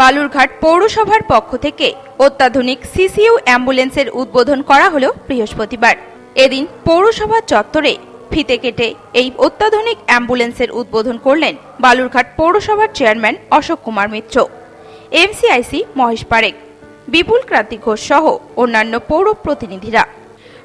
বালুরঘাট পৌরসভার পক্ষ থেকে অত্যাধুনিক সিসিউ অ্যাম্বুলেন্সের উদ্বোধন করা হলো বৃহস্পতিবার। এদিন পৌরসভা চত্বরে ফিতে কেটে এই অত্যাধুনিক অ্যাম্বুলেন্সের উদ্বোধন করলেন বালুরঘাট পৌরসভার চেয়ারম্যান অশোক কুমার মিত্র, এমসিআইসি মহেশ পারেক, বিপুল ক্রান্তি ঘোষ সহ অন্যান্য পৌর প্রতিনিধিরা।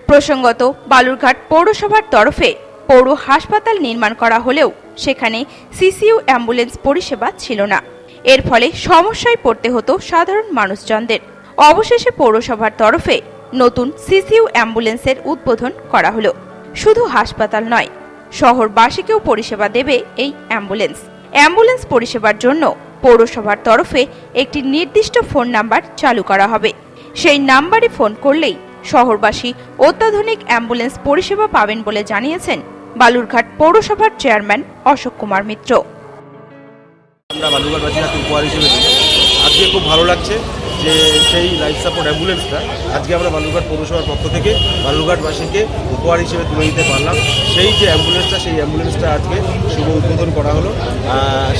প্রসঙ্গত, বালুরঘাট পৌরসভার তরফে পৌর হাসপাতাল নির্মাণ করা হলেও সেখানে সিসিইউ অ্যাম্বুলেন্স পরিষেবা ছিল না। এর ফলে সমস্যায় পড়তে হতো সাধারণ মানুষজনদের। অবশেষে পৌরসভার তরফে নতুন সিসিইউ অ্যাম্বুলেন্সের উদ্বোধন করা হলো। শুধু হাসপাতাল নয়, শহরবাসীকেও পরিষেবা দেবে এই অ্যাম্বুলেন্স। অ্যাম্বুলেন্স পরিষেবার জন্য পৌরসভার তরফে একটি নির্দিষ্ট ফোন নাম্বার চালু করা হবে। সেই নাম্বারে ফোন করলেই শহরবাসী অত্যাধুনিক অ্যাম্বুলেন্স পরিষেবা পাবেন বলে জানিয়েছেন বালুরঘাট পৌরসভার চেয়ারম্যান অশোক কুমার মিত্র। আমরা বালুরঘাটবাসীর হাতে উপহার হিসেবে দিই। আজকে খুব ভালো লাগছে যে সেই লাইফ সাপোর্ট অ্যাম্বুলেন্সটা আজকে আমরা বালুরঘাট পৌরসভার পক্ষ থেকে বালুরঘাটবাসীকে উপহার হিসেবে তুলে দিতে পারলাম। সেই যে অ্যাম্বুলেন্সটা সেই অ্যাম্বুলেন্সটা আজকে শুভ উদ্বোধন করা হলো।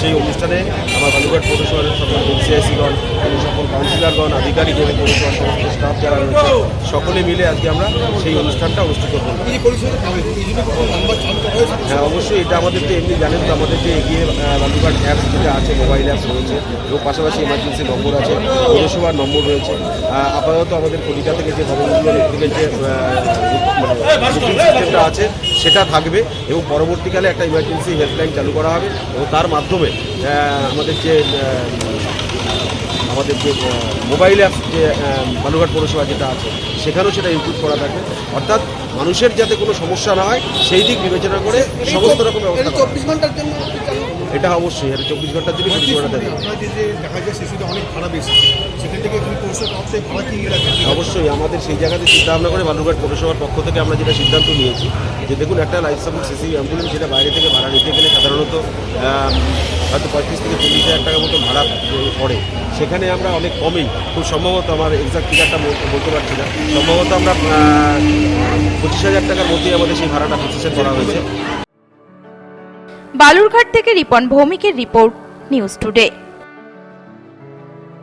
সেই অনুষ্ঠানে আমার বালুঘাট পৌরসভার সকল এনসিআইসিগণ এবং সকল কাউন্সিলরগণ আধিকারিক এবং পৌরসভার সমস্ত স্টাফ যারা রয়েছে সকলে মিলে আজকে আমরা সেই অনুষ্ঠানটা অনুষ্ঠিত করলাম এই পরিষেবা পাবে এই জন্য কোনো নাম্বার চালু করা হয়েছে? হ্যাঁ অবশ্যই এটা আমাদের তো এমনি জানেন তো আমাদের যে এগিয়ে বালুঘাট অ্যাপস যেটা আছে মোবাইল অ্যাপস রয়েছে এবং পাশাপাশি এমার্জেন্সি নম্বর আছে পৌরসভার নম্বর রয়েছে। আপাতত আমাদের কলিকা থেকে যে ভবনগুলো থেকে যে সিস্টেমটা আছে সেটা থাকবে এবং পরবর্তীকালে একটা ইমার্জেন্সি হেল্পলাইন চালু করা হবে এবং তার মাধ্যমে আমাদের যে আমাদের যে মোবাইল অ্যাপ যে বালুঘাট পৌরসভা যেটা আছে সেখানেও সেটা ইনক্লুড করা থাকে অর্থাৎ মানুষের যাতে কোনো সমস্যা না হয় সেই দিক বিবেচনা করে সমস্ত রকম ব্যবস্থা। চব্বিশ ঘণ্টার জন্য এটা অবশ্যই এটা চব্বিশ যে যে দেখা যায় শিশুদের অনেক বেশি। সেখান থেকে থেকে অবশ্যই আমাদের সেই জায়গাতে চিন্তা ভাবনা করে বালুরঘাট পৌরসভার পক্ষ থেকে আমরা যেটা সিদ্ধান্ত নিয়েছি যে দেখুন একটা লাইফ সাপোর্ট সিসি অ্যাম্বুলেন্স যেটা বাইরে থেকে ভাড়া নিতে গেলে সাধারণত হয়তো পঁয়ত্রিশ থেকে চল্লিশ হাজার টাকার মতো ভাড়া পড়ে। সেখানে আমরা অনেক কমেই খুব সম্ভবত আমার এক্সাক্ট ফিগারটা বলতে পারছি না। সম্ভবত আমরা পঁচিশ হাজার টাকার মধ্যেই আমাদের সেই ভাড়াটা কনসেশন করা হয়েছে। বালুরঘাট থেকে রিপন ভৌমিকের রিপোর্ট নিউজ টুডে।